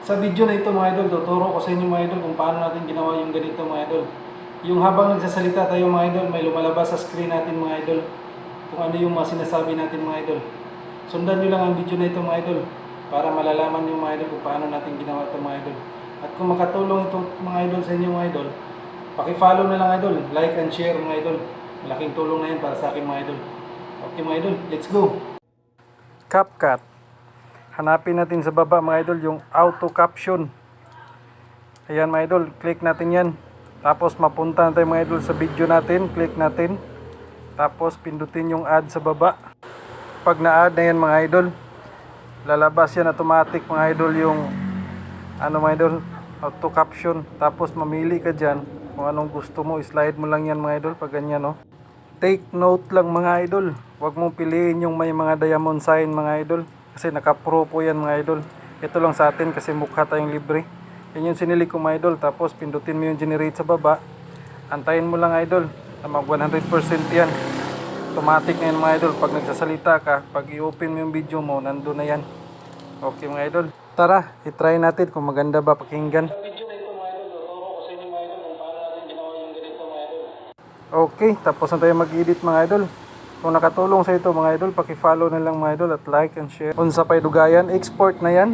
Sa video na ito mga idol, tuturo ko sa inyo mga idol kung paano natin ginawa yung ganito mga idol. Yung habang nagsasalita tayo mga idol, may lumalabas sa screen natin mga idol kung ano yung mga sinasabi natin mga idol. Sundan nyo lang ang video na ito mga idol para malalaman nyo mga idol kung paano natin ginawa ito mga idol. At kung makatulong ito mga idol sa inyo mga idol, Paki-follow na lang idol, like and share mga idol. Malaking tulong na yan para sa akin mga idol. Okay mga idol, let's go! CapCut. Hanapin natin sa baba mga idol yung auto caption. Ayan mga idol, click natin yan. Tapos mapunta na tayo mga idol sa video natin, click natin. Tapos pindutin yung add sa baba. Pag na-add na yan mga idol, lalabas yan automatic mga idol yung ano mga idol, auto caption. Tapos mamili ka dyan kung anong gusto mo, slide mo lang yan mga idol pag ganyan no. Take note lang mga idol, huwag mong piliin yung may mga diamond sign mga idol. Kasi naka-pro po yan mga idol. Ito lang sa atin kasi mukha tayong libre. Yan yung sinili ko mga idol. Tapos pindutin mo yung generate sa baba. Antayin mo lang idol mag 100% yan. Automatic na yan mga idol. Pag nagsasalita ka, pag i-open mo yung video mo, nandun na yan. Okay mga idol. Tara, itry natin kung maganda ba pakinggan. Okay, tapos na tayo mag-edit mga idol. Kung nakatulong sa ito mga idol, paki-follow na lang mga idol at like and share. Unsa pay dugayan, export na yan.